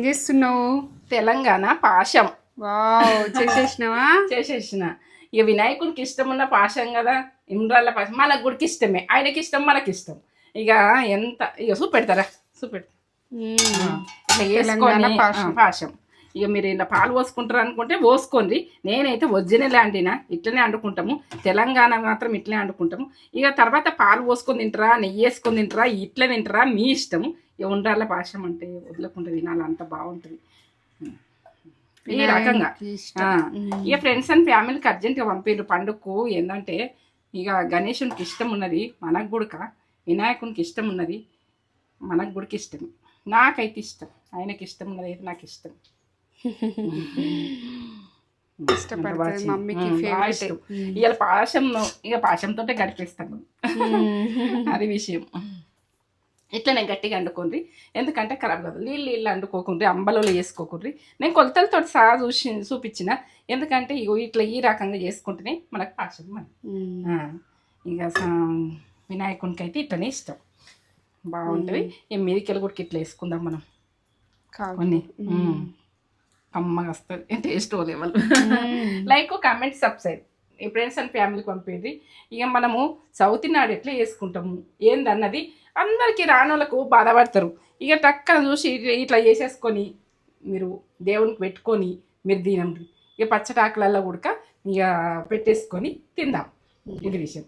ఏం చేస్తున్నావు? తెలంగాణ పాశం. వావ్ చేసేసినావా? చేసేసిన. ఇక వినాయకుడికి ఇష్టం ఉన్న పాశం కదా ఇమ్రాళ్ళ పాశం. మనకు గుడికి ఇష్టమే. ఆయనకి ఇష్టం మనకి ఇష్టం. ఇక ఎంత ఇక చూపెడతారా? చూపెడతా. ఇట్లా వేసుకొని పాశం. ఇక మీరు ఇలా పాలు పోసుకుంటారు అనుకుంటే పోసుకోండి. నేనైతే ఒరిజినల్ అండినా ఇట్లనే వండుకుంటాము తెలంగాణ మాత్రం ఇట్లనే వండుకుంటాము ఇక తర్వాత పాలు పోసుకొని తింటారా నెయ్యి వేసుకొని తింటారా ఇట్లా తింటారా మీ ఇష్టము. ఇక ఉండాల పాశం అంటే వదలకుండా తినాలి అంత బాగుంటుంది. ఈ రకంగా. ఇక ఫ్రెండ్స్ అండ్ ఫ్యామిలీకి అర్జెంట్గా పంపిర్రు పండుగకు ఏంటంటే ఇక గణేశునికి ఇష్టం ఉన్నది మనకు గుడక. వినాయకునికి ఇష్టం ఉన్నది మనకు గుడికి ఇష్టం. నాకైతే ఇష్టం. ఆయనకి ఇష్టం ఉన్నది అయితే నాకు ఇష్టం. ఇష్టపడుతుంది మమ్మీకి ఫేవరెట్. ఇవాళ పాశం ఇక పాశంతో గడిపేస్తాను. అది విషయం. ఇట్లనే గట్టిగా వండుకోండి ఎందుకంటే ఖరాబ్ కాదు. నీళ్ళు నీళ్ళు వండుకోకుండ్రి అంబలలో వేసుకోకుండ్రి. నేను కొలతలతో సహా చూసి చూపించిన. ఎందుకంటే ఇగో ఇట్లా ఈ రకంగా చేసుకుంటేనే మనకు పాశం ఆ, ఇక వినాయకునికి అయితే ఇట్లనే ఇష్టం. బాగుంటుంది. ఈ మిరికెలు కూడా ఇట్లా వేసుకుందాం మనం. కొన్ని. కమ్మగా వస్తుంది taste level like comment subscribe ఈ ఫ్రెండ్స్ అండ్ ఫ్యామిలీకి పంపేది. ఇక మనము సౌత్ నాడు ఎట్లా చేసుకుంటాము? ఏందన్నది అందరికీ రానోళ్ళకు బాధపడతారు. ఇక టక్కన చూసి ఇట్లా- చేసేసుకొని మీరు దేవునికి పెట్టుకొని మీరు తినండి. ఇక పచ్చటాకులలో ఉడక ఇక పెట్టేసుకొని తిందాం. ఇది విషయం.